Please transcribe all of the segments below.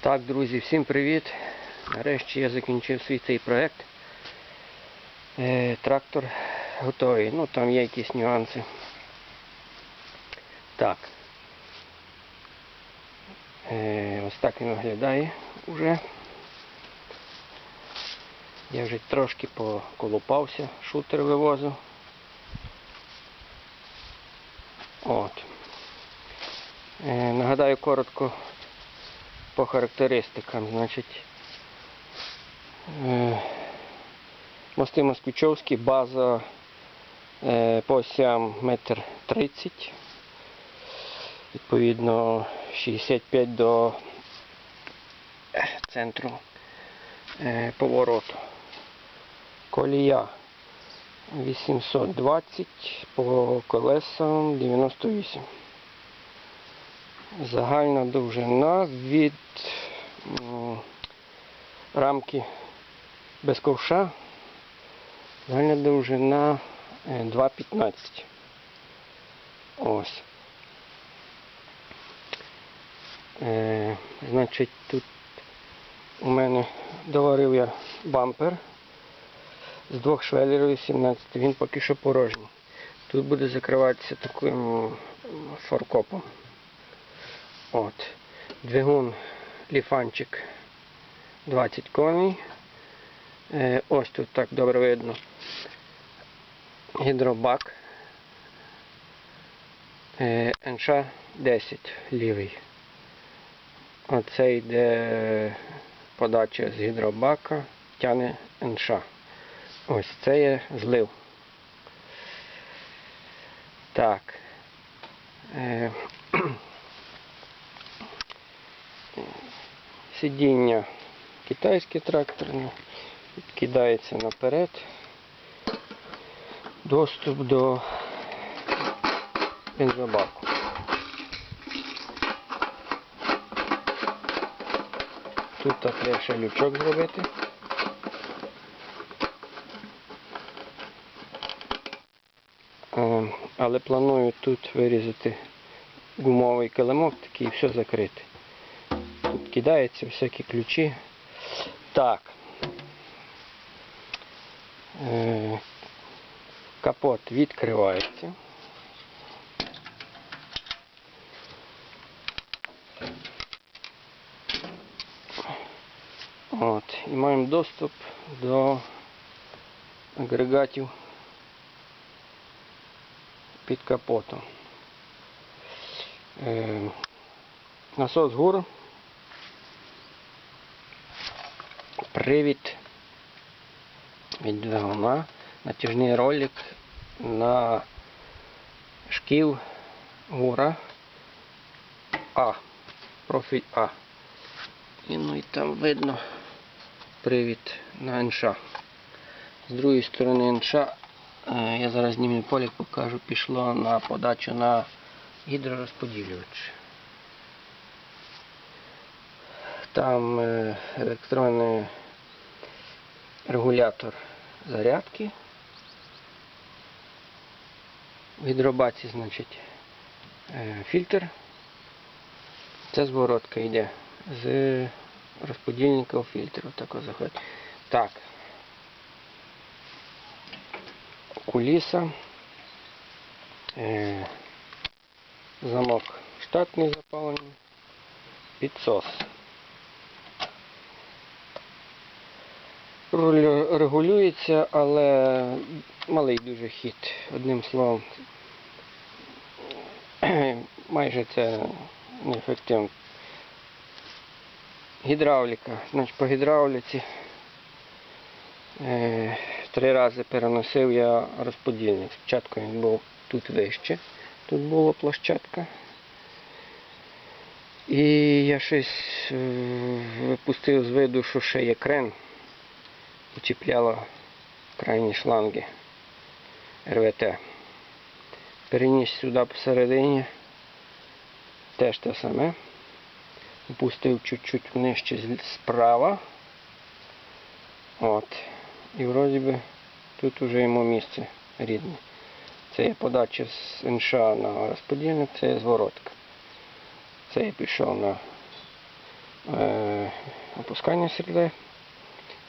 Так, друзі, всім привіт. Нарешті я закінчив свій цей проект. Е, трактор готовий. Ну там є якісь нюанси. Так. Е, ось так він виглядає вже. Я вже трошки поколупався, шутер вивозив. От. Е, нагадаю коротко по характеристикам. Значить, е, мости Москвичовські, база е, по осям метр 30, відповідно 65 до центру е, повороту. Колія 820 по колесам 98. Загальна довжина від рамки без ковша. Загальна довжина е, 2,15. Ось. Е, значить, тут у мене доварив я бампер з двох швелерів 17. Він поки що порожній. Тут буде закриватися таким форкопом. От. Двигун ліфанчик 20 коней. Е, ось тут так добре видно. Гідробак. Е, НШ 10 лівий. Оце йде подача з гідробака, тяне НШ. Ось це є злив. Так. Е, Сидіння китайське тракторне, відкидається наперед. Доступ до бензобаку. Тут треба ще лючок зробити. Е, Але планую тут вирізати гумовий килимок такий і все закрити. Тут кидаються всякі ключі. Так. Е, Капот відкривається. От. І маємо доступ до агрегатів під капотом. Е, насос ГУР. Привід від двигуна, натяжний ролик на шків ГУРа А. Профіль А. І ну і там видно привід на НШ. З другої сторони НШ, е, я зараз знімлю полік, покажу, пішло на подачу на гідророзподілювач. Там е, електронний регулятор зарядки. В гідробаці, значить, е, фільтр. Це зворотка йде з розподільника у фільтр. Отак ось заходить. Так. Куліса. Е, замок штатний запалений. Підсос. Руль регулюється, але малий дуже хід. Одним словом, майже це неефективно. Гідравліка. Значить, по гідравліці е, три рази переносив я розподільник. Спочатку він був тут вище, тут була площадка. І я щось е, випустив з виду, що ще є крен. Почіпляло крайні шланги РВТ. Переніс сюди посередині. Теж те саме. Опустив чуть-чуть нижче справа. От. І вроді би тут уже йому місце рідне. Це є подача з НШ на розподільник, це є зворотка. Це я пішов на е, опускання стріли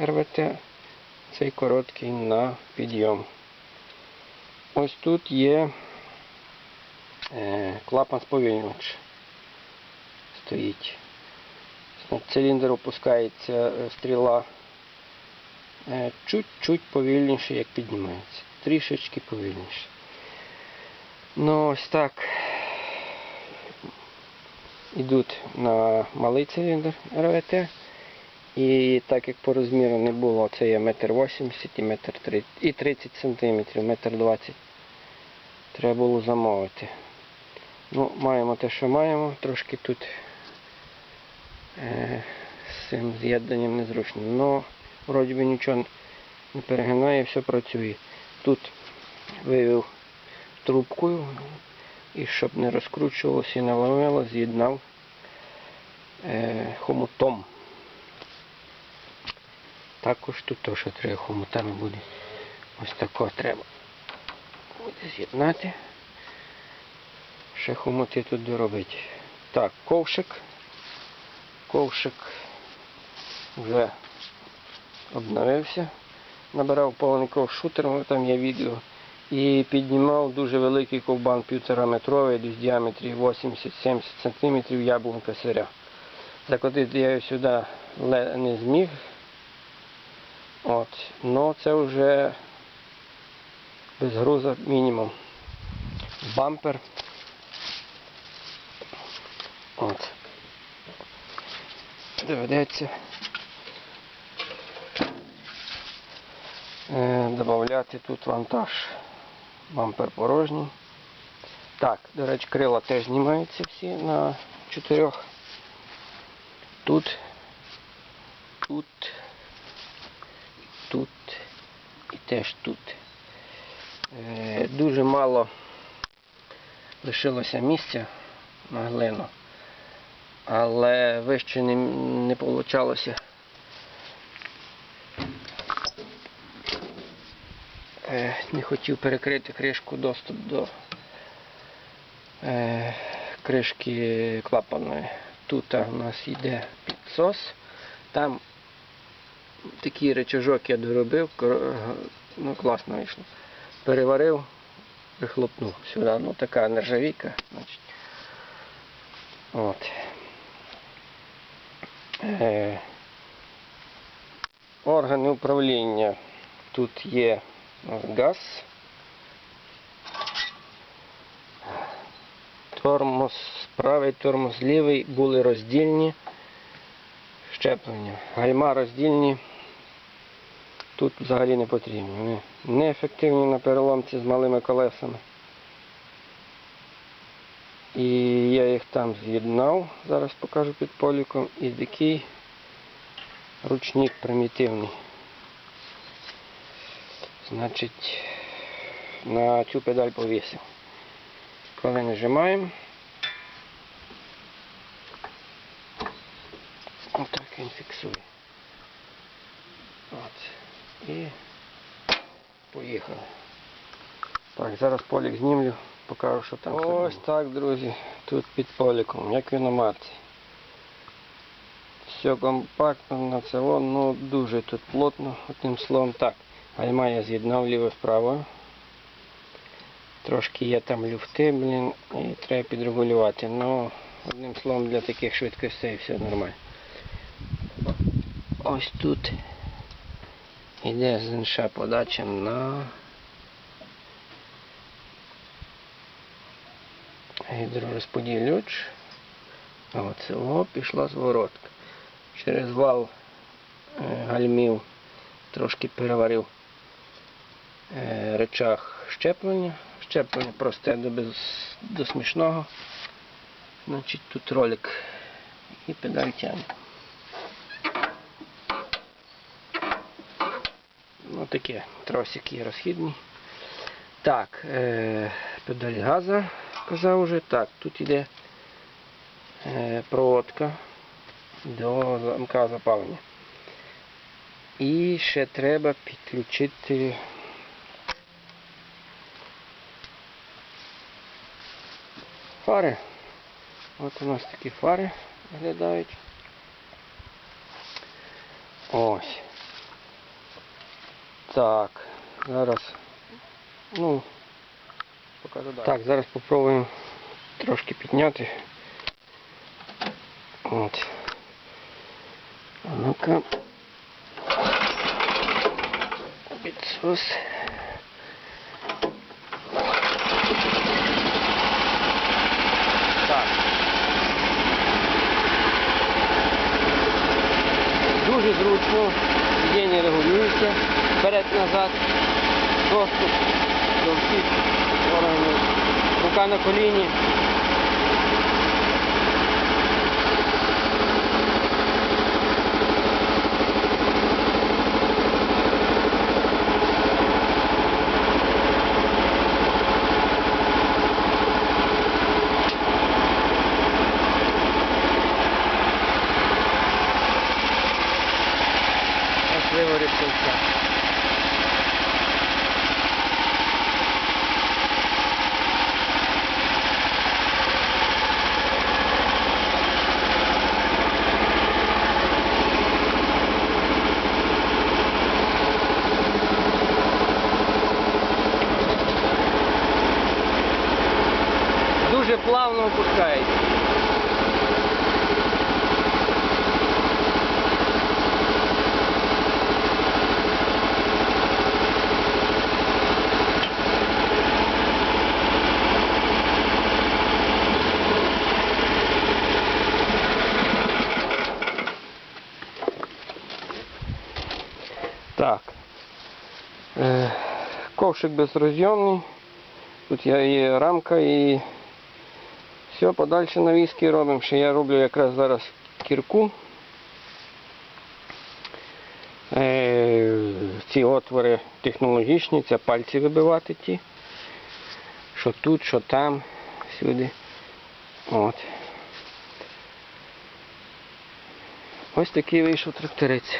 РВТ, цей короткий на підйом. Ось тут є е, клапан сповільнювач. Стоїть. Циліндр опускається е, стріла е, чуть-чуть повільніше, як піднімається. Трішечки повільніше. Ну ось так. Йдуть на малий циліндр РВТ. І так як по розміру не було, це є метр вісімдесят і метр і 30 сантиметрів, метр двадцять. Треба було замовити. Ну, маємо те, що маємо, трошки тут е, з цим з'єднанням незручно. Но вроді би нічого не перегинає, все працює. Тут вивів трубкою і щоб не розкручувалося і не ламело, з'єднав е, хомутом. Також тут теж треба хомутами буде. Ось такого треба буде з'єднати. Ще хомути тут доробити. Так, ковшик. Ковшик вже обновився. Набирав повний ковш шутером, там є відео. І піднімав дуже великий ковбан півтора метровий, десь в діаметрі 80-70 см яблунка сиря. Закотити я його сюди не зміг. От. Ну це вже без груза мінімум. Бампер. От. Доведеться е, додати тут вантаж. Бампер порожній. Так, до речі, крила теж знімаються всі на чотирьох. Тут, тут, тут і теж тут. Е, дуже мало лишилося місця на глину, але вище не, не вийшло. Е, не хотів перекрити кришку доступ до е, кришки клапаної. Тут у нас йде підсос. Там такий речажок я доробив, ну класно вийшло. Переварив, прихлопнув сюди. Ну така нержавійка. Значить. От. Е, органи управління. Тут є газ. Тормоз, правий тормоз, лівий були роздільні щеплення. Гальма роздільні. Тут взагалі не потрібні. Вони неефективні на переломці з малими колесами. І я їх там з'єднав, зараз покажу під поліком. І такий ручник примітивний. Значить, на цю педаль повісив. Коли нажимаємо, отак він фіксує. От. І поїхали. Так, зараз полік знімлю, покажу, що там. Ось так, друзі, тут під поліком, як він на марці. Все компактно на село, ну дуже тут плотно, одним словом так. Гальма я з'єднав ліво вправо. Трошки є там люфти, блін, і треба підрегулювати. Ну, одним словом, для таких швидкостей все нормально. Ось тут іде з інша подача на гідророзподілюч. Оце о, пішла зворотка. Через вал е, гальмів трошки переварив е, речах щеплення. Щеплення просте до, без, до смішного. Значить тут ролик і педаль тягне. Ну таке, тросик є розхідний. Так, е, педаль газа, казав уже. Так, тут іде е, проводка до замка запалення. І ще треба підключити фари. От у нас такі фари виглядають. Ось. Так. Зараз. Ну. Покажу далі. Так, зараз попробуємо трошки підняти. От. Ну-ка. Підсос. Так. Дуже зручно. Сидіння регулюється вперед-назад. Доступ до всіх органів. Рука на коліні. Ось виворів кільця. Дуже плавно опускається. Так. Е, ковшик безрозйомний. Тут є, є рамка і все, подальше навіски робимо. Ще я роблю якраз зараз кірку. Е, ці отвори технологічні, це пальці вибивати ті. Що тут, що там, сюди. От. Ось такий вийшов тракторець.